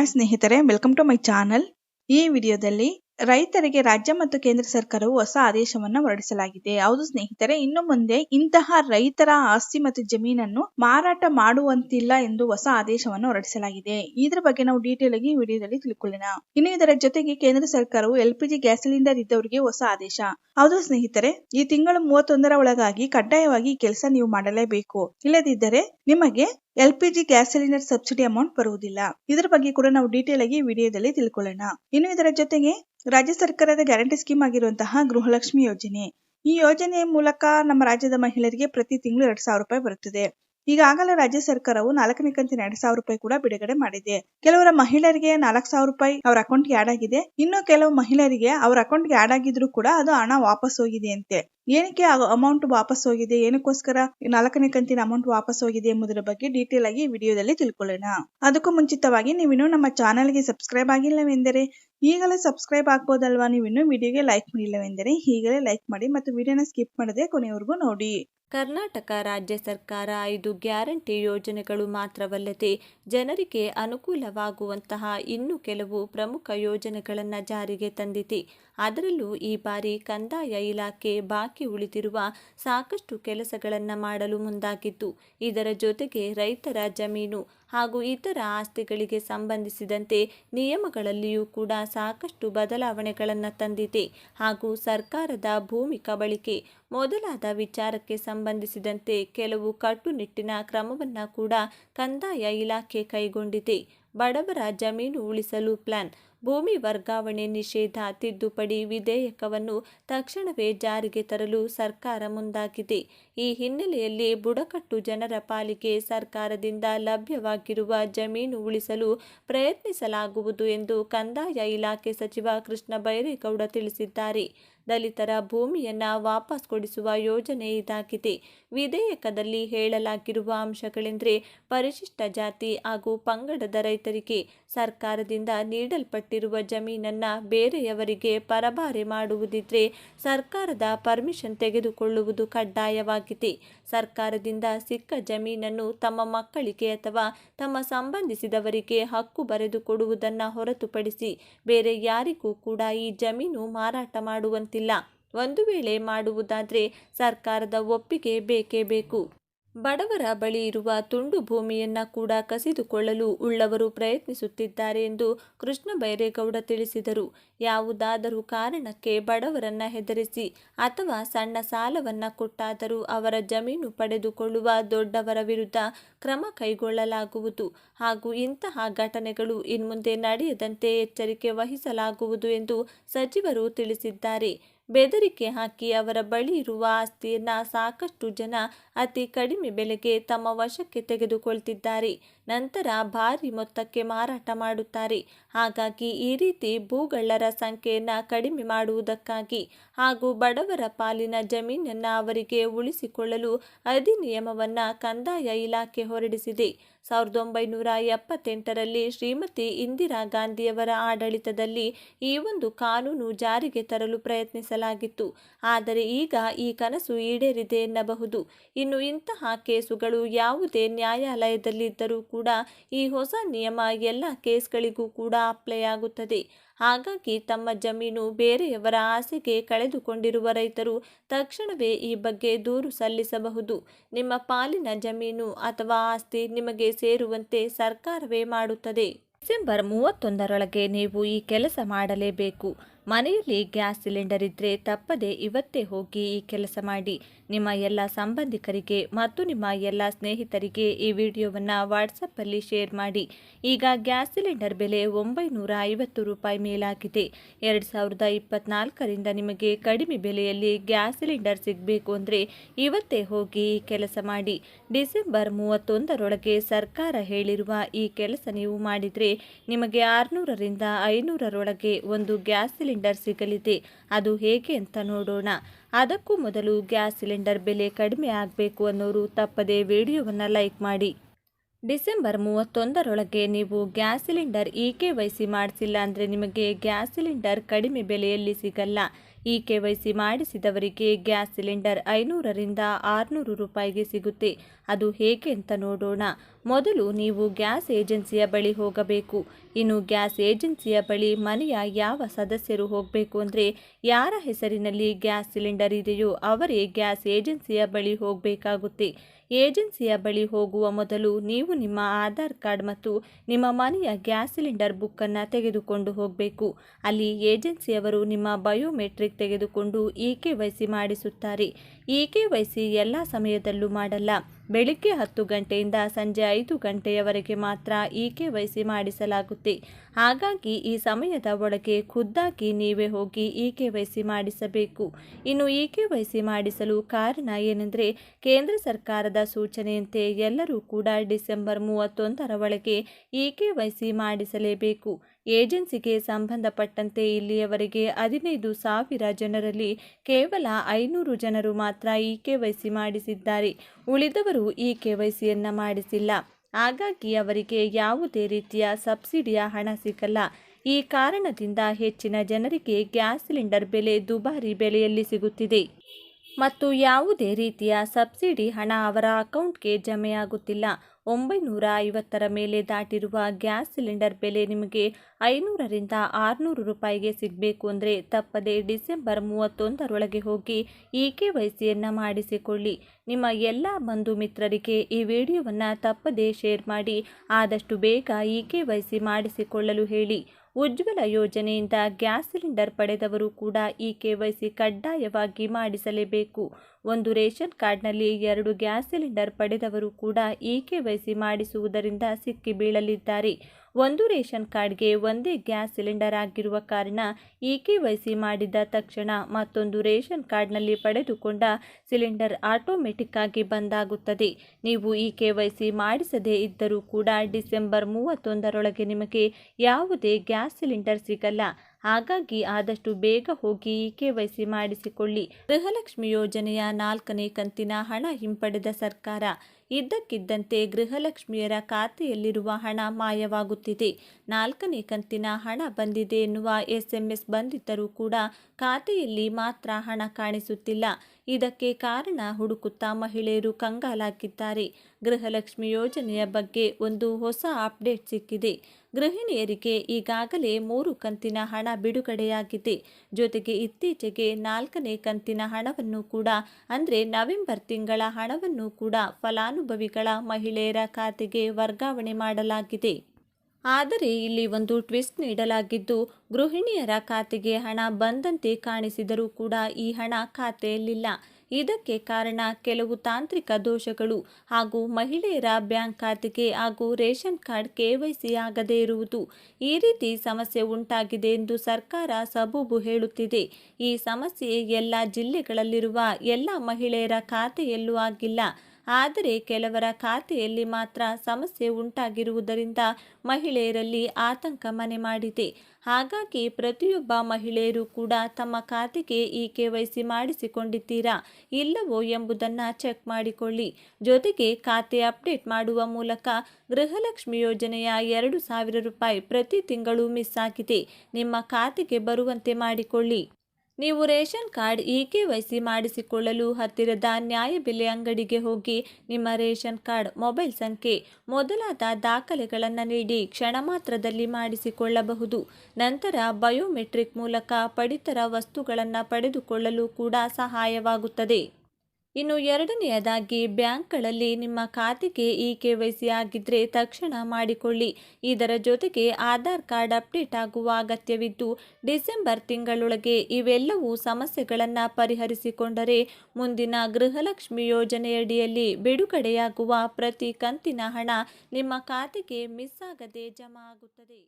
Hi ಸ್ನೇಹಿತರೆ welcome to my channel ಈ ವಿಡಿಯೋದಲ್ಲಿ ರೈತರಿಗೆ ರಾಜ್ಯ ಮತ್ತು ಕೇಂದ್ರ ಸರ್ಕಾರವು ಹೊಸ ಆದೇಶವನ್ನ ಹೊರಡಿಸಲಾಗಿದೆ. ಹೌದು ಸ್ನೇಹಿತರೆ, ಇನ್ನು ಮುಂದೆ ಇಂತಹ ರೈತರ ಆಸ್ತಿ ಮತ್ತು ಜಮೀನನ್ನು ಮಾರಾಟ ಮಾಡುವಂತಿಲ್ಲ ಎಂದು ಹೊಸ ಆದೇಶವನ್ನು ಹೊರಡಿಸಲಾಗಿದೆ. ಇದರ ಬಗ್ಗೆ ನಾವು ಡೀಟೇಲ್ ಆಗಿ ವಿಡಿಯೋದಲ್ಲಿ ತಿಳ್ಕೊಳ್ಳೋಣ. ಇನ್ನು ಇದರ ಜೊತೆಗೆ ಕೇಂದ್ರ ಸರ್ಕಾರವು L P G gas cylinder ಇದ್ದವರಿಗೆ ಹೊಸ ಆದೇಶ. ಹೌದು ಸ್ನೇಹಿತರೆ, ಈ ತಿಂಗಳು ಮೂವತ್ತೊಂದರ ಒಳಗಾಗಿ ಕಡ್ಡಾಯವಾಗಿ ಕೆಲಸ ನೀವು ಮಾಡಲೇಬೇಕು. ಇಲ್ಲದಿದ್ದರೆ ನಿಮಗೆ L P G gas cylinder subsidy amount ಬರುವುದಿಲ್ಲ. ಇದರ ಬಗ್ಗೆ ಕೂಡ ನಾವು ಡೀಟೇಲ್ ಆಗಿ ವಿಡಿಯೋದಲ್ಲಿ ತಿಳ್ಕೊಳ್ಳೋಣ. ಇನ್ನು ಇದರ ಜೊತೆಗೆ ರಾಜ್ಯ ಸರ್ಕಾರದ ಗ್ಯಾರಂಟಿ ಸ್ಕೀಮ್ ಆಗಿರುವಂತಹ ಗೃಹಲಕ್ಷ್ಮಿ ಯೋಜನೆ. ಈ ಯೋಜನೆಯ ಮೂಲಕ ನಮ್ಮ ರಾಜ್ಯದ ಮಹಿಳೆಯರಿಗೆ ಪ್ರತಿ ತಿಂಗಳು ಎರಡ್ ಸಾವಿರ ರೂಪಾಯಿ ಬರುತ್ತದೆ. ಈಗಾಗಲೇ ರಾಜ್ಯ ಸರ್ಕಾರವು ನಾಲ್ಕನೇ ಕಂತಿನ ಎರಡ್ ಸಾವಿರ ರೂಪಾಯಿ ಕೂಡ ಬಿಡುಗಡೆ ಮಾಡಿದೆ. ಕೆಲವರ ಮಹಿಳೆಯರಿಗೆ ನಾಲ್ಕು ಸಾವಿರ ರೂಪಾಯಿ ಅವರ ಅಕೌಂಟ್ಗೆ ಆಡ್ ಆಗಿದೆ. ಇನ್ನು ಕೆಲವು ಮಹಿಳೆಯರಿಗೆ ಅವರ ಅಕೌಂಟ್ಗೆ ಆಡ್ ಆಗಿದ್ರು ಕೂಡ ಅದು ಹಣ ವಾಪಸ್ ಹೋಗಿದೆ ಅಂತೆ ಏನಕ್ಕೆ ಅಮೌಂಟ್ ವಾಪಸ್ ಹೋಗಿದೆ? ಏನಕ್ಕೋಸ್ಕರ ನಾಲ್ಕನೇ ಕಂತಿನ ಅಮೌಂಟ್ ವಾಪಸ್ ಹೋಗಿದೆ ಎಂಬುದರ ಬಗ್ಗೆ ಡೀಟೇಲ್ ಆಗಿ ವಿಡಿಯೋದಲ್ಲಿ ತಿಳ್ಕೊಳ್ಳೋಣ. ಅದಕ್ಕೂ ಮುಂಚಿತವಾಗಿ ನೀವಿನ್ನು ನಮ್ಮ ಚಾನಲ್ಗೆ ಸಬ್ಸ್ಕ್ರೈಬ್ ಆಗಿಲ್ಲವೆಂದರೆ ಈಗಲೇ ಸಬ್ಸ್ಕ್ರೈಬ್ ಆಗ್ಬೋದಲ್ವಾ? ನೀವಿನ್ನು ವಿಡಿಯೋಗೆ ಲೈಕ್ ಮಾಡಿಲ್ಲವೆಂದರೆ ಈಗಲೇ ಲೈಕ್ ಮಾಡಿ ಮತ್ತು ವಿಡಿಯೋನ ಸ್ಕಿಪ್ ಮಾಡದೆ ಕೊನೆಯವರೆಗೂ ನೋಡಿ. ಕರ್ನಾಟಕ ರಾಜ್ಯ ಸರ್ಕಾರ ಐದು ಗ್ಯಾರಂಟಿ ಯೋಜನೆಗಳು ಮಾತ್ರವಲ್ಲದೆ ಜನರಿಗೆ ಅನುಕೂಲವಾಗುವಂತಹ ಇನ್ನು ಕೆಲವು ಪ್ರಮುಖ ಯೋಜನೆಗಳನ್ನು ಜಾರಿಗೆ ತಂದಿದೆ. ಅದರಲ್ಲೂ ಈ ಬಾರಿ ಕಂದಾಯ ಇಲಾಖೆ ಬಾಕಿ ಉಳಿದಿರುವ ಸಾಕಷ್ಟು ಕೆಲಸಗಳನ್ನು ಮಾಡಲು ಮುಂದಾಗಿದ್ದು ಇದರ ಜೊತೆಗೆ ರೈತರ ಜಮೀನು ಹಾಗೂ ಇತರ ಆಸ್ತಿಗಳಿಗೆ ಸಂಬಂಧಿಸಿದಂತೆ ನಿಯಮಗಳಲ್ಲಿಯೂ ಕೂಡ ಸಾಕಷ್ಟು ಬದಲಾವಣೆಗಳನ್ನು ತಂದಿದೆ ಹಾಗೂ ಸರ್ಕಾರದ ಭೂಮಿ ಕಬಳಿಕೆ ಮೊದಲಾದ ವಿಚಾರಕ್ಕೆ ಸಂಬಂಧಿಸಿದಂತೆ ಕೆಲವು ಕಟ್ಟುನಿಟ್ಟಿನ ಕ್ರಮವನ್ನು ಕೂಡ ಕಂದಾಯ ಇಲಾಖೆ ಕೈಗೊಂಡಿದೆ. ಬಡವರ ಜಮೀನು ಉಳಿಸಲು ಪ್ಲಾನ್ ಭೂಮಿ ವರ್ಗಾವಣೆ ನಿಷೇಧ ತಿದ್ದುಪಡಿ ವಿಧೇಯಕವನ್ನು ತಕ್ಷಣವೇ ಜಾರಿಗೆ ತರಲು ಸರ್ಕಾರ ಮುಂದಾಗಿದೆ. ಈ ಹಿನ್ನೆಲೆಯಲ್ಲಿ ಬುಡಕಟ್ಟು ಜನರ ಪಾಲಿಗೆ ಸರ್ಕಾರದಿಂದ ಲಭ್ಯವಾಗಿರುವ ಜಮೀನು ಉಳಿಸಲು ಪ್ರಯತ್ನಿಸಲಾಗುವುದು ಎಂದು ಕಂದಾಯ ಇಲಾಖೆ ಸಚಿವ ಕೃಷ್ಣ ಬೈರೇಗೌಡ ತಿಳಿಸಿದ್ದಾರೆ. ದಲಿತರ ಭೂಮಿಯನ್ನ ವಾಪಸ್ ಕೊಡಿಸುವ ಯೋಜನೆ ಇದಾಗಿದೆ. ವಿಧೇಯಕದಲ್ಲಿ ಹೇಳಲಾಗಿರುವ ಅಂಶಗಳೆಂದರೆ ಪರಿಶಿಷ್ಟ ಜಾತಿ ಹಾಗೂ ಪಂಗಡದ ರೈತರಿಗೆ ಸರ್ಕಾರದಿಂದ ನೀಡಲ್ಪಟ್ಟಿರುವ ಜಮೀನನ್ನು ಬೇರೆಯವರಿಗೆ ಪರಭಾರೆ ಮಾಡುವುದಿದ್ರೆ ಸರ್ಕಾರದ ಪರ್ಮಿಷನ್ ತೆಗೆದುಕೊಳ್ಳುವುದು ಕಡ್ಡಾಯವಾಗಿದೆ. ಸರ್ಕಾರದಿಂದ ಸಿಕ್ಕ ಜಮೀನನ್ನು ತಮ್ಮ ಮಕ್ಕಳಿಗೆ ಅಥವಾ ತಮ್ಮ ಸಂಬಂಧಿಸಿದವರಿಗೆ ಹಕ್ಕು ಬರೆದುಕೊಡುವುದನ್ನು ಹೊರತುಪಡಿಸಿ ಬೇರೆ ಯಾರಿಗೂ ಕೂಡ ಈ ಜಮೀನು ಮಾರಾಟ ಮಾಡುವಂತಿಲ್ಲ. ಒಂದು ವೇಳೆ ಮಾಡುವುದಾದರೆ ಸರ್ಕಾರದ ಒಪ್ಪಿಗೆ ಬೇಕೇ ಬೇಕು. ಬಡವರ ಬಳಿ ಇರುವ ತುಂಡು ಭೂಮಿಯನ್ನು ಕೂಡ ಕಸಿದುಕೊಳ್ಳಲು ಉಳ್ಳವರು ಪ್ರಯತ್ನಿಸುತ್ತಿದ್ದಾರೆ ಎಂದು ಕೃಷ್ಣ ಬೈರೇಗೌಡ ತಿಳಿಸಿದರು. ಯಾವುದಾದರೂ ಕಾರಣಕ್ಕೆ ಬಡವರನ್ನ ಹೆದರಿಸಿ ಅಥವಾ ಸಣ್ಣ ಸಾಲವನ್ನ ಕೊಟ್ಟಾದರೂ ಅವರ ಜಮೀನು ಪಡೆದುಕೊಳ್ಳುವ ದೊಡ್ಡವರ ವಿರುದ್ಧ ಕ್ರಮ ಕೈಗೊಳ್ಳಲಾಗುವುದು. ಹಾಗೂ ಇಂತಹ ಘಟನೆಗಳು ಇನ್ಮುಂದೆ ನಡೆಯದಂತೆ ಎಚ್ಚರಿಕೆ ವಹಿಸಲಾಗುವುದು ಎಂದು ಸಚಿವರು ತಿಳಿಸಿದ್ದಾರೆ. ಬೆದರಿಕೆ ಹಾಕಿ ಅವರ ಬಳಿ ಇರುವ ಆಸ್ತಿಯನ್ನ ಸಾಕಷ್ಟು ಜನ ಅತಿ ಕಡಿಮೆ ಬೆಲೆಗೆ ತಮ್ಮ ವಶಕ್ಕೆ ತೆಗೆದುಕೊಳ್ತಿದ್ದಾರೆ. ನಂತರ ಭಾರಿ ಮೊತ್ತಕ್ಕೆ ಮಾರಾಟ ಮಾಡುತ್ತಾರೆ. ಹಾಗಾಗಿ ಈ ರೀತಿ ಭೂಗಳ್ಳರ ಸಂಖ್ಯೆಯನ್ನು ಕಡಿಮೆ ಮಾಡುವುದಕ್ಕಾಗಿ ಹಾಗೂ ಬಡವರ ಪಾಲಿನ ಜಮೀನನ್ನು ಅವರಿಗೆ ಉಳಿಸಿಕೊಳ್ಳಲು ಅಧಿನಿಯಮವನ್ನು ಕಂದಾಯ ಇಲಾಖೆ ಹೊರಡಿಸಿದೆ. ಸಾವಿರದ ಒಂಬೈನೂರ ಎಪ್ಪತ್ತೆಂಟರಲ್ಲಿ ಶ್ರೀಮತಿ ಇಂದಿರಾ ಗಾಂಧಿಯವರ ಆಡಳಿತದಲ್ಲಿ ಈ ಒಂದು ಕಾನೂನು ಜಾರಿಗೆ ತರಲು ಪ್ರಯತ್ನಿಸಲಾಗಿತ್ತು. ಆದರೆ ಈಗ ಈ ಕನಸು ಈಡೇರಿದೆ ಎನ್ನಬಹುದು. ಇನ್ನು ಇಂತಹ ಕೇಸುಗಳು ಯಾವುದೇ ನ್ಯಾಯಾಲಯದಲ್ಲಿದ್ದರೂ ಕೂಡ ಈ ಹೊಸ ನಿಯಮ ಎಲ್ಲ ಕೇಸ್ಗಳಿಗೂ ಕೂಡ ಅಪ್ಲೈ ಆಗುತ್ತದೆ. ಹಾಗಾಗಿ ತಮ್ಮ ಜಮೀನು ಬೇರೆಯವರ ಆಸೆಗೆ ಕಳೆದುಕೊಂಡಿರುವ ರೈತರು ತಕ್ಷಣವೇ ಈ ಬಗ್ಗೆ ದೂರು ಸಲ್ಲಿಸಬಹುದು. ನಿಮ್ಮ ಪಾಲಿನ ಜಮೀನು ಅಥವಾ ಆಸ್ತಿ ನಿಮಗೆ ಸೇರುವಂತೆ ಸರ್ಕಾರವೇ ಮಾಡುತ್ತದೆ. ಡಿಸೆಂಬರ್ ಮೂವತ್ತೊಂದರೊಳಗೆ ನೀವು ಈ ಕೆಲಸ ಮಾಡಲೇಬೇಕು. ಮನೆಯಲ್ಲಿ ಗ್ಯಾಸ್ ಸಿಲಿಂಡರ್ ಇದ್ದರೆ ತಪ್ಪದೆ ಇವತ್ತೇ ಹೋಗಿ ಈ ಕೆಲಸ ಮಾಡಿ. ನಿಮ್ಮ ಎಲ್ಲ ಸಂಬಂಧಿಕರಿಗೆ ಮತ್ತು ನಿಮ್ಮ ಎಲ್ಲ ಸ್ನೇಹಿತರಿಗೆ ಈ ವಿಡಿಯೋವನ್ನು ವಾಟ್ಸಪ್ಪಲ್ಲಿ ಶೇರ್ ಮಾಡಿ. ಈಗ ಗ್ಯಾಸ್ ಸಿಲಿಂಡರ್ ಬೆಲೆ ಒಂಬೈನೂರ ಐವತ್ತು ರೂಪಾಯಿ ಮೇಲಾಗಿದೆ. ಎರಡು ಸಾವಿರದ ಇಪ್ಪತ್ನಾಲ್ಕರಿಂದ ನಿಮಗೆ ಕಡಿಮೆ ಬೆಲೆಯಲ್ಲಿ ಗ್ಯಾಸ್ ಸಿಲಿಂಡರ್ ಸಿಗಬೇಕು ಅಂದರೆ ಇವತ್ತೇ ಹೋಗಿ ಈ ಕೆಲಸ ಮಾಡಿ. ಡಿಸೆಂಬರ್ ಮೂವತ್ತೊಂದರೊಳಗೆ ಸರ್ಕಾರ ಹೇಳಿರುವ ಈ ಕೆಲಸ ನೀವು ಮಾಡಿದರೆ ನಿಮಗೆ ಆರುನೂರರಿಂದ ಐನೂರರೊಳಗೆ ಒಂದು ಗ್ಯಾಸ್ ಸಿಗಲಿದೆ. ಅದು ಹೇಗೆ ಅಂತ ನೋಡೋಣ. ಅದಕ್ಕೂ ಮೊದಲು ಗ್ಯಾಸ್ ಸಿಲಿಂಡರ್ ಬೆಲೆ ಕಡಿಮೆ ಆಗಬೇಕು ಅನ್ನೋರು ತಪ್ಪದೆ ವಿಡಿಯೋವನ್ನು ಲೈಕ್ ಮಾಡಿ. ಡಿಸೆಂಬರ್ ಮೂವತ್ತೊಂದರೊಳಗೆ ನೀವು gas cylinder E K Y C ಮಾಡಿಸಿಲ್ಲ ಅಂದರೆ ನಿಮಗೆ ಗ್ಯಾಸ್ ಸಿಲಿಂಡರ್ ಕಡಿಮೆ ಬೆಲೆಯಲ್ಲಿ ಸಿಗಲ್ಲ. ಇ ಕೆವೈಸಿ ಮಾಡಿಸಿದವರಿಗೆ ಗ್ಯಾಸ್ ಸಿಲಿಂಡರ್ ಐನೂರರಿಂದ ಆರುನೂರು ರೂಪಾಯಿಗೆ ಸಿಗುತ್ತೆ. ಅದು ಹೇಗೆ ಅಂತ ನೋಡೋಣ. ಮೊದಲು ನೀವು ಗ್ಯಾಸ್ ಏಜೆನ್ಸಿಯ ಬಳಿ ಹೋಗಬೇಕು. ಇನ್ನು ಗ್ಯಾಸ್ ಏಜೆನ್ಸಿಯ ಬಳಿ ಮನೆಯ ಯಾವ ಸದಸ್ಯರು ಹೋಗಬೇಕು ಅಂದರೆ ಯಾರ ಹೆಸರಿನಲ್ಲಿ ಗ್ಯಾಸ್ ಸಿಲಿಂಡರ್ ಇದೆಯೋ ಅವರೇ ಗ್ಯಾಸ್ ಏಜೆನ್ಸಿಯ ಬಳಿ ಹೋಗಬೇಕಾಗುತ್ತೆ. ಏಜೆನ್ಸಿಯ ಬಳಿ ಹೋಗುವ ಮೊದಲು ನೀವು ನಿಮ್ಮ ಆಧಾರ್ ಕಾರ್ಡ್ ಮತ್ತು ನಿಮ್ಮ ಮನೆಯ ಗ್ಯಾಸ್ ಸಿಲಿಂಡರ್ ಬುಕ್ಕನ್ನು ತೆಗೆದುಕೊಂಡು ಹೋಗಬೇಕು. ಅಲ್ಲಿ ಏಜೆನ್ಸಿಯವರು ನಿಮ್ಮ ಬಯೋಮೆಟ್ರಿಕ್ ತೆಗೆದುಕೊಂಡು ಇ ಕೆ ವೈ ಸಿ ಮಾಡಿಸುತ್ತಾರೆ. ಇ ಕೆ ವೈ ಸಿ ಎಲ್ಲ ಸಮಯದಲ್ಲೂ ಮಾಡಲ್ಲ. ಬೆಳಿಗ್ಗೆ ಹತ್ತು ಗಂಟೆಯಿಂದ ಸಂಜೆ ಐದು ಗಂಟೆಯವರೆಗೆ ಮಾತ್ರ ಇ ಕೆ ಮಾಡಿಸಲಾಗುತ್ತೆ. ಹಾಗಾಗಿ ಈ ಸಮಯದ ಒಳಗೆ ಖುದ್ದಾಗಿ ನೀವೇ ಹೋಗಿ ಇ ಕೆ ವೈ ಮಾಡಿಸಬೇಕು. ಇನ್ನು ಇ ಕೆ ವೈ ಮಾಡಿಸಲು ಕಾರಣ ಏನೆಂದರೆ ಕೇಂದ್ರ ಸರ್ಕಾರದ ಸೂಚನೆಯಂತೆ ಎಲ್ಲರೂ ಕೂಡ ಡಿಸೆಂಬರ್ ಮೂವತ್ತೊಂದರ ಒಳಗೆ ಇ ಕೆ ವೈ ಮಾಡಿಸಲೇಬೇಕು. ಏಜೆನ್ಸಿಗೆ ಸಂಬಂಧಪಟ್ಟಂತೆ ಇಲ್ಲಿಯವರೆಗೆ ಹದಿನೈದು ಸಾವಿರ ಜನರಲ್ಲಿ ಕೇವಲ ಐನೂರು ಜನರು ಮಾತ್ರ ಇ ಕೆ ವೈ ಮಾಡಿಸಿದ್ದಾರೆ. ಉಳಿದವರು ಇ ಕೆ ವೈ ಸಿಯನ್ನು ಮಾಡಿಸಿಲ್ಲ. ಹಾಗಾಗಿ ಅವರಿಗೆ ಯಾವುದೇ ರೀತಿಯ ಸಬ್ಸಿಡಿಯ ಹಣ ಸಿಗಲ್ಲ. ಈ ಕಾರಣದಿಂದ ಹೆಚ್ಚಿನ ಜನರಿಗೆ ಗ್ಯಾಸ್ ಸಿಲಿಂಡರ್ ಬೆಲೆ ದುಬಾರಿ ಬೆಲೆಯಲ್ಲಿ ಸಿಗುತ್ತಿದೆ. ಮತ್ತು ಯಾವುದೇ ರೀತಿಯ ಸಬ್ಸಿಡಿ ಹಣ ಅವರ ಅಕೌಂಟ್ಗೆ ಜಮೆಯಾಗುತ್ತಿಲ್ಲ. ಒಂಬೈನೂರ ಐವತ್ತರ ಮೇಲೆ ದಾಟಿರುವ ಗ್ಯಾಸ್ ಸಿಲಿಂಡರ್ ಬೆಲೆ ನಿಮಗೆ ಐನೂರರಿಂದ ಆರುನೂರು ರೂಪಾಯಿಗೆ ಸಿಗಬೇಕು ಅಂದರೆ ತಪ್ಪದೆ ಡಿಸೆಂಬರ್ ಮೂವತ್ತೊಂದರೊಳಗೆ ಹೋಗಿ ಇ ಕೆ ವೈ ಸಿಯನ್ನು ಮಾಡಿಸಿಕೊಳ್ಳಿ. ನಿಮ್ಮ ಎಲ್ಲ ಬಂಧು ಮಿತ್ರರಿಗೆ ಈ ವಿಡಿಯೋವನ್ನು ತಪ್ಪದೇ ಶೇರ್ ಮಾಡಿ, ಆದಷ್ಟು ಬೇಗ ಇ ಕೆ ಮಾಡಿಸಿಕೊಳ್ಳಲು ಹೇಳಿ. ಉಜ್ವಲ ಯೋಜನೆಯಿಂದ ಗ್ಯಾಸ್ ಸಿಲಿಂಡರ್ ಪಡೆದವರು ಕೂಡ ಈ ಕೆ ವೈ ಸಿ ಕಡ್ಡಾಯವಾಗಿ ಮಾಡಿಸಲೇಬೇಕು. ಒಂದು ರೇಷನ್ ಕಾರ್ಡ್ನಲ್ಲಿ ಎರಡು ಗ್ಯಾಸ್ ಸಿಲಿಂಡರ್ ಪಡೆದವರು ಕೂಡ ಈ ಕೆ ವೈ ಸಿ ಮಾಡಿಸುವುದರಿಂದ ಸಿಕ್ಕಿ ಬೀಳಲಿದ್ದಾರೆ. ಒಂದು ರೇಷನ್ ಕಾರ್ಡ್ಗೆ ಒಂದೇ ಗ್ಯಾಸ್ ಸಿಲಿಂಡರ್ ಆಗಿರುವ ಕಾರಣ ಇ ಕೆ ಮಾಡಿದ ತಕ್ಷಣ ಮತ್ತೊಂದು ರೇಷನ್ ಕಾರ್ಡ್ನಲ್ಲಿ ಪಡೆದುಕೊಂಡ ಸಿಲಿಂಡರ್ ಆಟೋಮೆಟಿಕ್ ಆಗಿ ಬಂದಾಗುತ್ತದೆ. ನೀವು ಇ ಕೆ ಮಾಡಿಸದೇ ಇದ್ದರೂ ಕೂಡ ಡಿಸೆಂಬರ್ ಮೂವತ್ತೊಂದರೊಳಗೆ ನಿಮಗೆ ಯಾವುದೇ ಗ್ಯಾಸ್ ಸಿಲಿಂಡರ್ ಸಿಗಲ್ಲ. ಹಾಗಾಗಿ ಆದಷ್ಟು ಬೇಗ ಹೋಗಿ ಇ ಕೆ ವೈ ಸಿ ಮಾಡಿಸಿಕೊಳ್ಳಿ. ಗೃಹಲಕ್ಷ್ಮಿ ಯೋಜನೆಯ ನಾಲ್ಕನೇ ಕಂತಿನ ಹಣ ಹಿಂಪಡೆದ ಸರ್ಕಾರ. ಇದ್ದಕ್ಕಿದ್ದಂತೆ ಗೃಹಲಕ್ಷ್ಮಿಯರ ಖಾತೆಯಲ್ಲಿರುವ ಹಣ ಮಾಯವಾಗುತ್ತಿದೆ. ನಾಲ್ಕನೇ ಕಂತಿನ ಹಣ ಬಂದಿದೆ ಎನ್ನುವ ಎಸ್ಎಂಎಸ್ ಬಂದಿದ್ದರೂ ಕೂಡ ಖಾತೆಯಲ್ಲಿ ಮಾತ್ರ ಹಣ ಕಾಣಿಸುತ್ತಿಲ್ಲ. ಇದಕ್ಕೆ ಕಾರಣ ಹುಡುಕುತ್ತಾ ಮಹಿಳೆಯರು ಕಂಗಾಲಾಗಿದ್ದಾರೆ. ಗೃಹಲಕ್ಷ್ಮಿ ಯೋಜನೆಯ ಬಗ್ಗೆ ಒಂದು ಹೊಸ ಅಪ್ಡೇಟ್ ಸಿಕ್ಕಿದೆ. ಗೃಹಿಣಿಯರಿಗೆ ಈಗಾಗಲೇ ಮೂರು ಕಂತಿನ ಹಣ ಬಿಡುಗಡೆಯಾಗಿದೆ. ಜೊತೆಗೆ ಇತ್ತೀಚೆಗೆ ನಾಲ್ಕನೇ ಕಂತಿನ ಹಣವನ್ನು ಕೂಡ, ಅಂದರೆ ನವೆಂಬರ್ ತಿಂಗಳ ಹಣವನ್ನು ಕೂಡ ಫಲಾನುಭವಿಗಳ ಮಹಿಳೆಯರ ಖಾತೆಗೆ ವರ್ಗಾವಣೆ ಮಾಡಲಾಗಿದೆ. ಆದರೆ ಇಲ್ಲಿ ಒಂದು ಟ್ವಿಸ್ಟ್ ನೀಡಲಾಗಿದ್ದು, ಗೃಹಿಣಿಯರ ಖಾತೆಗೆ ಹಣ ಬಂದಂತೆ ಕಾಣಿಸಿದರೂ ಕೂಡ ಈ ಹಣ ಖಾತೆಯಲ್ಲಿಲ್ಲ. ಇದಕ್ಕೆ ಕಾರಣ ಕೆಲವು ತಾಂತ್ರಿಕ ದೋಷಗಳು ಹಾಗೂ ಮಹಿಳೆಯರ ಬ್ಯಾಂಕ್ ಖಾತೆಗೆ ಹಾಗೂ ರೇಷನ್ ಕಾರ್ಡ್ ಕೆವೈಸಿ ಆಗದೇ ಇರುವುದು ಈ ರೀತಿ ಸಮಸ್ಯೆ ಉಂಟಾಗಿದೆ ಎಂದು ಸರ್ಕಾರ ಸಬೂಬು ಹೇಳುತ್ತಿದೆ. ಈ ಸಮಸ್ಯೆ ಎಲ್ಲ ಜಿಲ್ಲೆಗಳಲ್ಲಿರುವ ಎಲ್ಲ ಮಹಿಳೆಯರ ಖಾತೆಯಲ್ಲೂ ಆಗಿಲ್ಲ. ಆದರೆ ಕೆಲವರ ಖಾತೆಯಲ್ಲಿ ಮಾತ್ರ ಸಮಸ್ಯೆ ಉಂಟಾಗಿರುವುದರಿಂದ ಮಹಿಳೆಯರಲ್ಲಿ ಆತಂಕ ಮನೆ ಮಾಡಿದೆ. ಹಾಗಾಗಿ ಪ್ರತಿಯೊಬ್ಬ ಮಹಿಳೆಯರು ಕೂಡ ತಮ್ಮ ಖಾತೆಗೆ ಈ ಕೆ ವೈ ಮಾಡಿಸಿಕೊಂಡಿದ್ದೀರಾ ಇಲ್ಲವೋ ಎಂಬುದನ್ನು ಚೆಕ್ ಮಾಡಿಕೊಳ್ಳಿ. ಜೊತೆಗೆ ಖಾತೆ ಅಪ್ಡೇಟ್ ಮಾಡುವ ಮೂಲಕ ಗೃಹಲಕ್ಷ್ಮಿ ಯೋಜನೆಯ ಎರಡು ಸಾವಿರ ರೂಪಾಯಿ ಪ್ರತಿ ತಿಂಗಳು ಮಿಸ್ ಆಗಿದೆ. ನಿಮ್ಮ ಖಾತೆಗೆ ಬರುವಂತೆ ಮಾಡಿಕೊಳ್ಳಿ. ನೀವು ration card E K Y C ಮಾಡಿಸಿಕೊಳ್ಳಲು ಹತ್ತಿರದ ನ್ಯಾಯಬೆಲೆ ಅಂಗಡಿಗೆ ಹೋಗಿ ನಿಮ್ಮ ರೇಷನ್ ಕಾರ್ಡ್, ಮೊಬೈಲ್ ಸಂಖ್ಯೆ, ಮೊದಲಾದ ದಾಖಲೆಗಳನ್ನು ನೀಡಿ ಕ್ಷಣ ಮಾತ್ರದಲ್ಲಿ ಮಾಡಿಸಿಕೊಳ್ಳಬಹುದು. ನಂತರ ಬಯೋಮೆಟ್ರಿಕ್ ಮೂಲಕ ಪಡಿತರ ವಸ್ತುಗಳನ್ನು ಪಡೆದುಕೊಳ್ಳಲು ಕೂಡ ಸಹಾಯವಾಗುತ್ತದೆ. ಇನ್ನು ಎರಡನೆಯದಾಗಿ ಬ್ಯಾಂಕ್ಗಳಲ್ಲಿ ನಿಮ್ಮ ಖಾತೆಗೆ ಇ ಕೆ ವೈ ಸಿ ಆಗಿದ್ದರೆ ತಕ್ಷಣ ಮಾಡಿಕೊಳ್ಳಿ. ಇದರ ಜೊತೆಗೆ ಆಧಾರ್ ಕಾರ್ಡ್ ಅಪ್ಡೇಟ್ ಆಗುವ ಅಗತ್ಯವಿದ್ದು, ಡಿಸೆಂಬರ್ ತಿಂಗಳೊಳಗೆ ಇವೆಲ್ಲವೂ ಸಮಸ್ಯೆಗಳನ್ನು ಪರಿಹರಿಸಿಕೊಂಡರೆ ಮುಂದಿನ ಗೃಹಲಕ್ಷ್ಮಿ ಯೋಜನೆಯಡಿಯಲ್ಲಿ ಬಿಡುಗಡೆಯಾಗುವ ಪ್ರತಿ ಕಂತಿನ ಹಣ ನಿಮ್ಮ ಖಾತೆಗೆ ಮಿಸ್ ಆಗದೆ ಜಮಾ ಆಗುತ್ತದೆ.